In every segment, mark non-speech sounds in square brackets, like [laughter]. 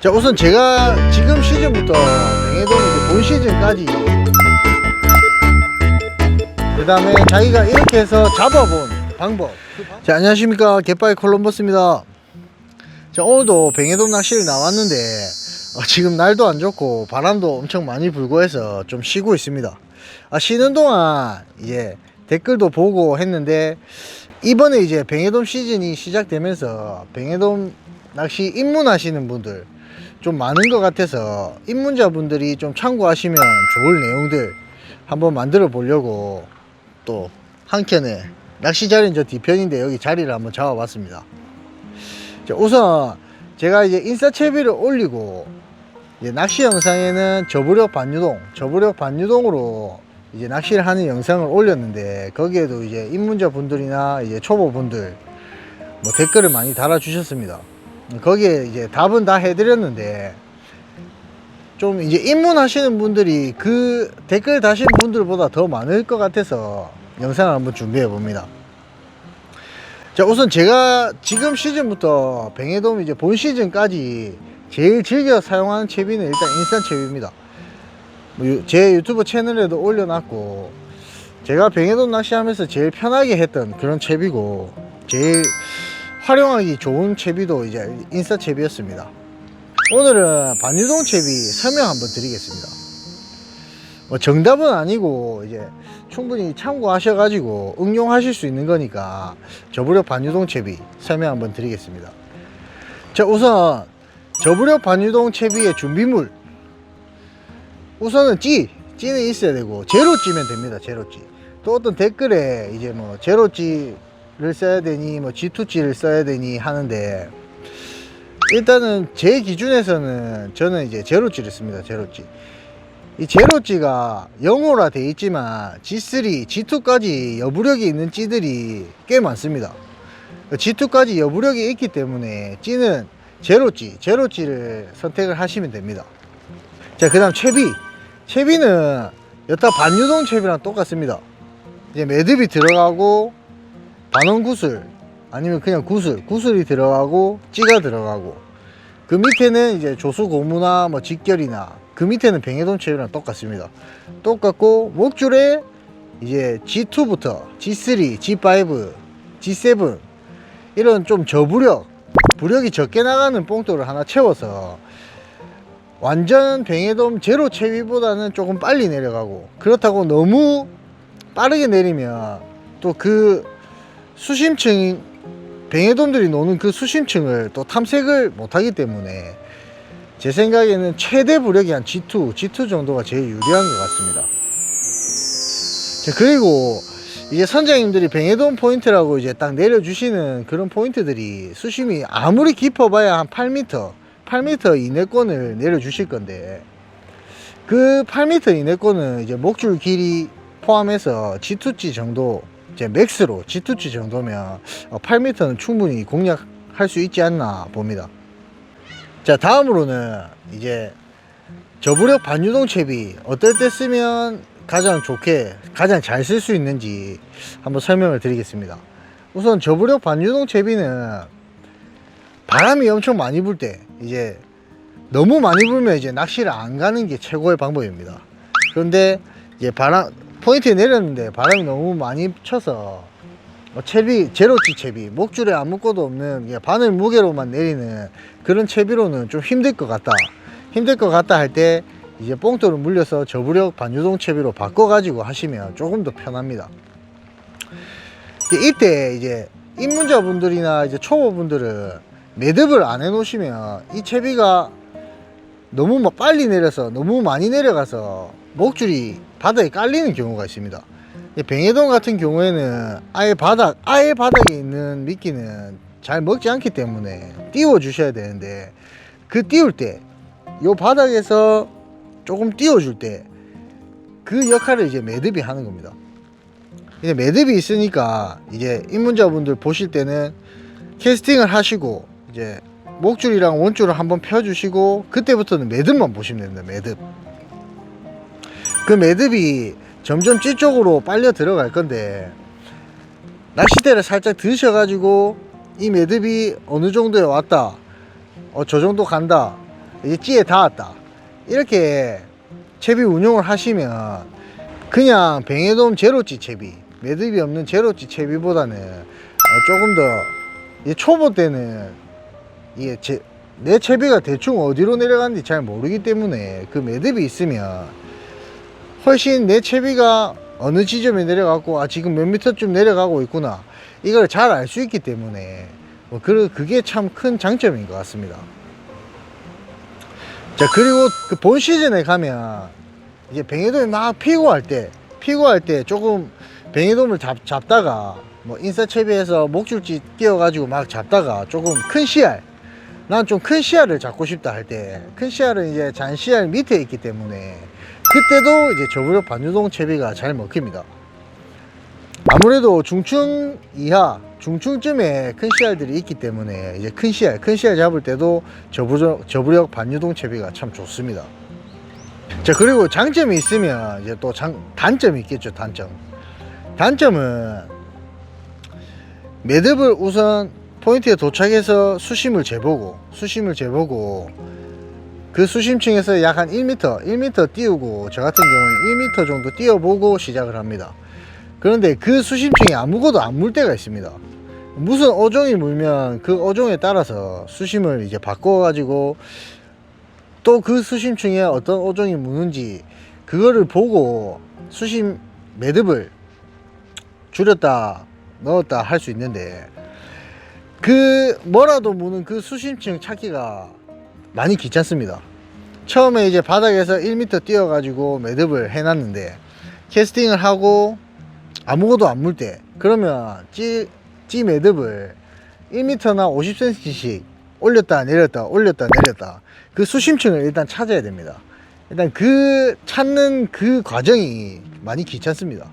자 우선 제가 지금 시즌부터 뱅에돔 이제 본 시즌까지 그 다음에 자기가 이렇게 해서 잡아본 방법. 자 안녕하십니까. 갯바이 콜럼버스입니다. 자 오늘도 뱅에돔 낚시를 나왔는데 어, 지금 날도 안 좋고 바람도 엄청 많이 불고 해서 좀 쉬고 있습니다. 아, 쉬는 동안 이제 댓글도 보고 했는데 이번에 이제 뱅에돔 시즌이 시작되면서 뱅에돔 낚시 입문하시는 분들 좀 많은 것 같아서 입문자분들이 좀 참고하시면 좋을 내용들 한번 만들어 보려고 또 한켠에 낚시 자리는 저 뒤편인데 여기 자리를 한번 잡아 봤습니다. 자, 우선 제가 이제 인스타 채비를 올리고 낚시 영상에는 저부력 반유동, 저부력 반유동으로 이제 낚시를 하는 영상을 올렸는데 거기에도 이제 입문자 분들이나 이제 초보 분들 뭐 댓글을 많이 달아 주셨습니다. 거기에 이제 답은 다 해드렸는데 좀 이제 입문하시는 분들이 그 댓글 다신 분들보다 더 많을 것 같아서 영상을 한번 준비해 봅니다. 자 우선 제가 지금 시즌부터 뱅에돔 이제 본 시즌까지 제일 즐겨 사용하는 채비는 일단 인스타 채비입니다. 뭐 유- 제 유튜브 채널에도 올려놨고 제가 뱅에돔 낚시하면서 제일 편하게 했던 그런 채비고 제일 활용하기 좋은 채비도 이제 인스타 채비였습니다. 오늘은 반유동 채비 설명 한번 드리겠습니다. 뭐 정답은 아니고 이제 충분히 참고하셔 가지고 응용하실 수 있는 거니까 저부력 반유동 채비 설명 한번 드리겠습니다. 자 우선 저부력 반유동 채비의 준비물 우선은 찌 찌는 있어야 되고 제로 찌면 됩니다. 제로 찌. 또 어떤 댓글에 이제 뭐 제로 찌 를 써야 되니 뭐 G2 찌를 써야 되니 하는데 일단은 제 기준에서는 저는 이제 제로찌를 씁니다. 제로찌. 이 제로찌가 영어라 돼 있지만 G3, G2까지 여부력이 있는 찌들이 꽤 많습니다. G2까지 여부력이 있기 때문에 찌는 제로찌, 제로찌를 선택을 하시면 됩니다. 자, 그 다음 채비. 채비는 여타 반유동 채비랑 똑같습니다. 이제 매듭이 들어가고 반원 구슬 아니면 그냥 구슬, 구슬이 들어가고 찌가 들어가고 그 밑에는 이제 조수 고무나 뭐 직결이나 그 밑에는 뱅에돔 채비랑 똑같습니다. 똑같고 목줄에 이제 G2부터 G3, G5, G7 이런 좀 저부력, 부력이 적게 나가는 뽕돌을 하나 채워서 완전 뱅에돔 제로 채비보다는 조금 빨리 내려가고 그렇다고 너무 빠르게 내리면 또그 수심층 뱅에돔들이 노는 그 수심층을 또 탐색을 못하기 때문에 제 생각에는 최대 부력이 한 G2, G2 정도가 제일 유리한 것 같습니다. 자, 그리고 이제 선장님들이 뱅에돔 포인트라고 이제 딱 내려주시는 그런 포인트들이 수심이 아무리 깊어봐야 한 8m, 8m 이내권을 내려주실 건데 그 8m 이내권은 이제 목줄 길이 포함해서 G2G 정도 이제 맥스로 G2G 정도면 8m는 충분히 공략할 수 있지 않나 봅니다. 자 다음으로는 이제 저부력 반유동 채비 어떨 때 쓰면 가장 좋게 가장 잘 쓸 수 있는지 한번 설명을 드리겠습니다. 우선 저부력 반유동 채비는 바람이 엄청 많이 불 때 이제 너무 많이 불면 이제 낚시를 안 가는 게 최고의 방법입니다. 그런데 이제 바람 포인트에 내렸는데 바람이 너무 많이 쳐서 어, 채비 제로치 채비 목줄에 아무것도 없는 그냥 바늘 무게로만 내리는 그런 채비로는 좀 힘들 것 같다. 힘들 것 같다 할 때 이제 뽕돌을 물려서 저부력 반유동 채비로 바꿔 가지고 하시면 조금 더 편합니다. 이때 이제 입문자분들이나 이제 초보분들은 매듭을 안 해 놓으시면 이 채비가 너무 막 빨리 내려서 너무 많이 내려가서 목줄이 바닥에 깔리는 경우가 있습니다. 이 뱅에돔 같은 경우에는 아예 바닥, 아예 바닥에 있는 미끼는 잘 먹지 않기 때문에 띄워 주셔야 되는데 그 띄울 때, 요 바닥에서 조금 띄워 줄 때 그 역할을 이제 매듭이 하는 겁니다. 이제 매듭이 있으니까 이제 입문자분들 보실 때는 캐스팅을 하시고 이제 목줄이랑 원줄을 한번 펴주시고 그때부터는 매듭만 보시면 됩니다. 매듭. 그 매듭이 점점 찌 쪽으로 빨려 들어갈 건데 낚싯대를 살짝 드셔가지고 이 매듭이 어느 정도에 왔다. 어, 저 정도 간다. 이제 찌에 닿았다. 이렇게 채비 운용을 하시면 그냥 뱅에돔 제로찌 채비, 매듭이 없는 제로찌 채비보다는 어, 조금 더 초보 때는 이게 제, 내 채비가 대충 어디로 내려가는지 잘 모르기 때문에 그 매듭이 있으면 훨씬 내 채비가 어느 지점에 내려갔고 아 지금 몇 미터쯤 내려가고 있구나. 이걸 잘 알 수 있기 때문에. 뭐 그, 그게 참 큰 장점인 것 같습니다. 자 그리고 그 본 시즌에 가면 이제 뱅에돔이 막 피고 할 때 피고 할 때 조금 뱅에돔을 잡, 잡다가 뭐 인사 채비에서 목줄지 끼워 가지고 막 잡다가 조금 큰 씨알 난 좀큰 씨알을 잡고 싶다 할 때큰 씨알은 이제 잔 씨알 밑에 있기 때문에 그때도 이제 저부력 반유동 채비가 잘 먹힙니다. 아무래도 중층 이하 중층쯤에 큰 씨알들이 있기 때문에 이제 큰 씨알 큰 씨알 잡을 때도 저부력, 저부력 반유동 채비가 참 좋습니다. 자 그리고 장점이 있으면 이제 또 장, 단점이 있겠죠 단점. 단점은 매듭을 우선 포인트에 도착해서 수심을 재보고 수심을 재보고 그 수심층에서 약 한 1m 1m 띄우고 저 같은 경우는 1m 정도 띄워보고 시작을 합니다. 그런데 그 수심층이 아무것도 안 물 때가 있습니다. 무슨 어종이 물면 그 어종에 따라서 수심을 이제 바꿔 가지고 또 그 수심층에 어떤 어종이 무는지 그거를 보고 수심 매듭을 줄였다 넣었다 할 수 있는데 그 뭐라도 무는 그 수심층 찾기가 많이 귀찮습니다. 처음에 이제 바닥에서 1m 뛰어 가지고 매듭을 해 놨는데 캐스팅을 하고 아무것도 안 물 때 그러면 찌, 찌 매듭을 1m나 50cm씩 올렸다 내렸다 올렸다 내렸다. 그 수심층을 일단 찾아야 됩니다. 일단 그 찾는 그 과정이 많이 귀찮습니다.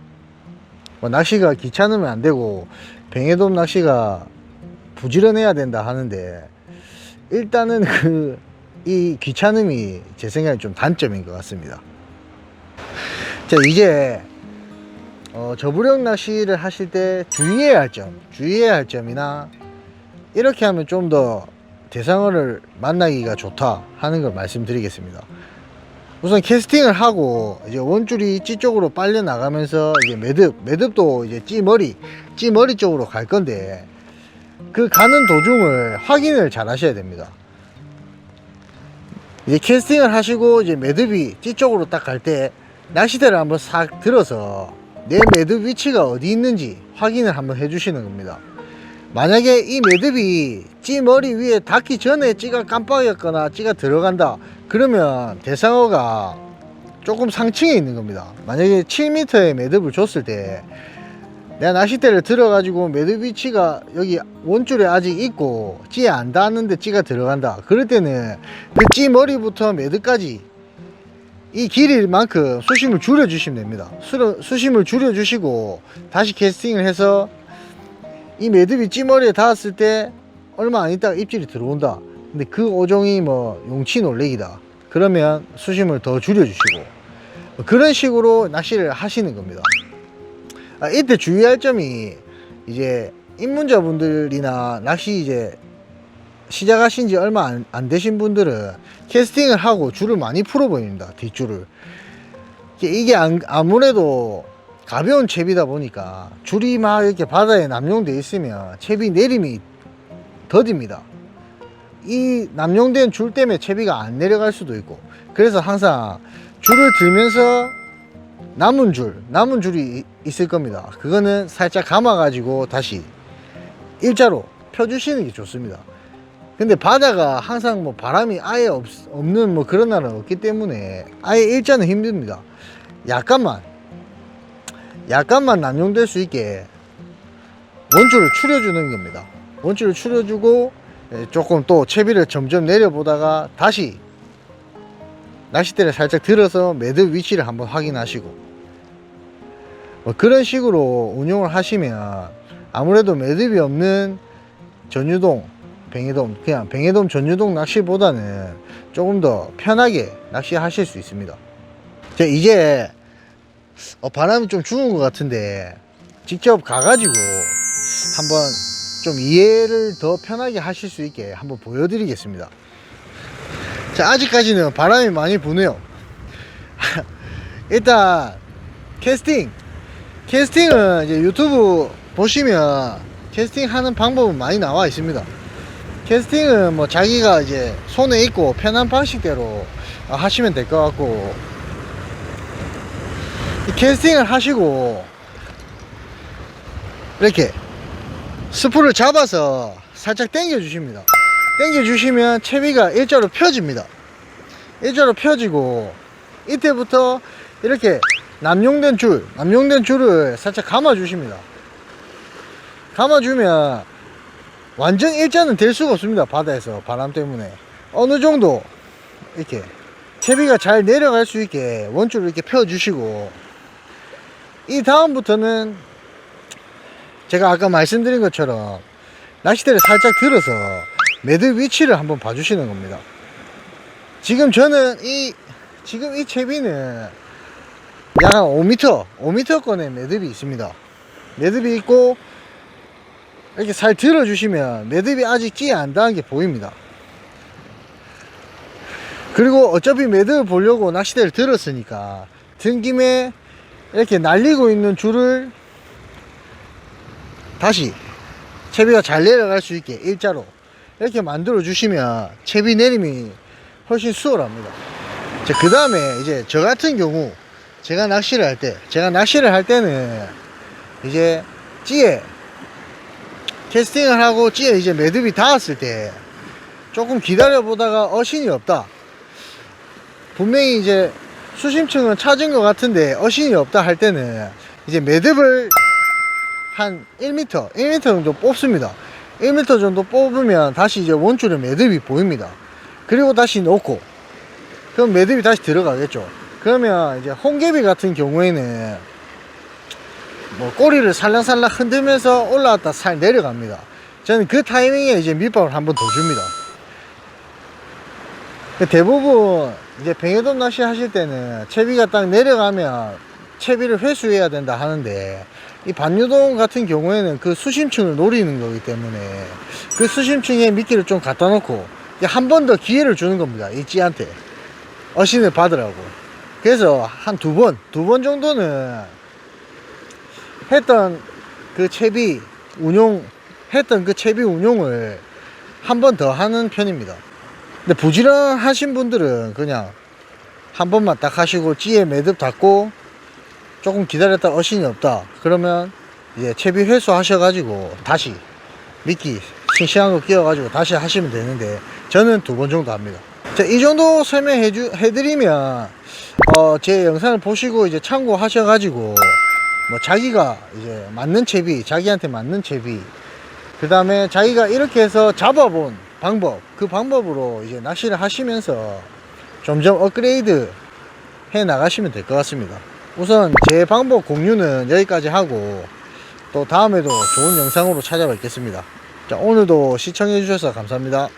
뭐 낚시가 귀찮으면 안 되고 뱅에돔 낚시가 부지런해야 된다 하는데 일단은 그 이 귀찮음이 제 생각에 좀 단점인 것 같습니다 자 이제 어, 저부력 낚시를 하실 때 주의해야 할 점, 주의해야 할 점이나 이렇게 하면 좀 더 대상어를 만나기가 좋다 하는 걸 말씀드리겠습니다. 우선 캐스팅을 하고 이제 원줄이 찌 쪽으로 빨려 나가면서 이제 매듭, 매듭도 이제 찌 머리, 찌 머리 쪽으로 갈 건데 그 가는 도중을 확인을 잘 하셔야 됩니다. 이제 캐스팅을 하시고 이제 매듭이 찌 쪽으로 딱 갈 때 낚시대를 한번 싹 들어서 내 매듭 위치가 어디 있는지 확인을 한번 해주시는 겁니다. 만약에 이 매듭이 찌 머리 위에 닿기 전에 찌가 깜빡이었거나 찌가 들어간다 그러면 대상어가 조금 상층에 있는 겁니다. 만약에 7m의 매듭을 줬을 때 내가 낚싯대를 들어가지고 매듭 위치가 여기 원줄에 아직 있고 찌에 안 닿았는데 찌가 들어간다. 그럴 때는 그 찌 머리부터 매듭까지 이 길이만큼 수심을 줄여주시면 됩니다. 수, 수심을 줄여주시고 다시 캐스팅을 해서 이 매듭이 찌머리에 닿았을 때 얼마 안 있다가 입질이 들어온다. 근데 그 어종이 뭐 용치 놀래기다. 그러면 수심을 더 줄여주시고 뭐 그런 식으로 낚시를 하시는 겁니다. 아, 이때 주의할 점이 이제 입문자분들이나 낚시 이제 시작하신 지 얼마 안, 안 되신 분들은 캐스팅을 하고 줄을 많이 풀어 보입니다. 뒷줄을. 이게- 안- 아무래도 가벼운 채비다 보니까 줄이 막 이렇게 바다에 남용돼 있으면 채비 내림이 더딥니다. 이 남용된 줄 때문에 채비가 안 내려갈 수도 있고 그래서 항상 줄을 들면서 남은 줄, 남은 줄이 이- 있을 겁니다. 그거는 살짝 감아 가지고 다시 일자로 펴주시는 게 좋습니다. 근데 바다가 항상 뭐 바람이 아예 없, 없는 뭐 그런 날은 없기 때문에 아예 일자는 힘듭니다. 약간만 약간만 남용될 수 있게 원줄을 추려주는 겁니다. 원줄을 추려주고 예, 조금 또 채비를 점점 내려보다가 다시 낚싯대를 살짝 들어서 매듭 위치를 한번 확인하시고 뭐 그런 식으로 운용을 하시면 아무래도 매듭이 없는 전유동 뱅에돔 그냥 뱅에돔 전유동 낚시보다는 조금 더 편하게 낚시하실 수 있습니다. 자 이제 어, 바람이 좀 죽은 것 같은데 직접 가가지고 한번 좀 이해를 더 편하게 하실 수 있게 한번 보여드리겠습니다. 자, 아직까지는 바람이 많이 부네요. [laughs] 일단, 캐스팅. 캐스팅은 이제 유튜브 보시면 캐스팅 하는 방법은 많이 나와 있습니다. 캐스팅은 뭐 자기가 이제 손에 있고 편한 방식대로 하시면 될 것 같고, 이 캐스팅을 하시고, 이렇게 스프를 잡아서 살짝 당겨 주십니다. 당겨 주시면 채비가 일자로 펴집니다. 일자로 펴지고 이때부터 이렇게 남용된 줄, 남용된 줄을 살짝 감아 주십니다. 감아 주면 완전 일자는 될 수가 없습니다. 바다에서 바람 때문에 어느 정도 이렇게 채비가 잘 내려갈 수 있게 원줄을 이렇게 펴 주시고 이 다음부터는 제가 아까 말씀드린 것처럼 낚싯대를 살짝 들어서 매듭 위치를 한번 봐주시는 겁니다. 지금 저는 이 지금 이 채비는 약 5m, 5m권의 매듭이 있습니다. 매듭이 있고 이렇게 살 들어주시면 매듭이 아직 찌 안 닿은 게 보입니다. 그리고 어차피 매듭을 보려고 낚싯대를 들었으니까 든 김에 이렇게 날리고 있는 줄을 다시 채비가 잘 내려갈 수 있게 일자로 이렇게 만들어 주시면 채비 내림이 훨씬 수월합니다. 그 다음에 이제 저 같은 경우 제가 낚시를 할 때, 제가 낚시를 할 때는 이제 찌에 캐스팅을 하고 찌에 이제 매듭이 닿았을 때 조금 기다려 보다가 어신이 없다. 분명히 이제 수심층은 찾은 것 같은데 어신이 없다 할 때는 이제 매듭을 한 1m, 1m 정도 뽑습니다. 1m 정도 뽑으면 다시 이제 원줄에 매듭이 보입니다. 그리고 다시 놓고, 그럼 매듭이 다시 들어가겠죠. 그러면 이제 홍개비 같은 경우에는 뭐 꼬리를 살랑살랑 흔들면서 올라왔다 살 내려갑니다. 저는 그 타이밍에 이제 밑밥을 한 번 더 줍니다. 대부분 이제 뱅에돔 낚시 하실 때는 채비가 딱 내려가면 채비를 회수해야 된다 하는데 이 반유동 같은 경우에는 그 수심층을 노리는 거기 때문에 그 수심층에 미끼를 좀 갖다 놓고 한 번 더 기회를 주는 겁니다. 이 찌한테. 어신을 받으라고. 그래서 한 두 번, 두 번 정도는 했던 그 채비 운용, 했던 그 채비 운용을 한 번 더 하는 편입니다. 근데 부지런하신 분들은 그냥 한 번만 딱 하시고 찌에 매듭 닫고 조금 기다렸다 어신이 없다 그러면 이제 채비 회수 하셔가지고 다시 미끼 싱싱한 거 끼워가지고 다시 하시면 되는데 저는 두 번 정도 합니다 자, 이 정도 설명해 주, 해드리면 어, 제 영상을 보시고 이제 참고하셔가지고 뭐 자기가 이제 맞는 채비 자기한테 맞는 채비 그 다음에 자기가 이렇게 해서 잡아본 방법 그 방법으로 이제 낚시를 하시면서 점점 업그레이드 해 나가시면 될 것 같습니다. 우선 제 방법 공유는 여기까지 하고 또 다음에도 좋은 영상으로 찾아뵙겠습니다. 자 오늘도 시청해 주셔서 감사합니다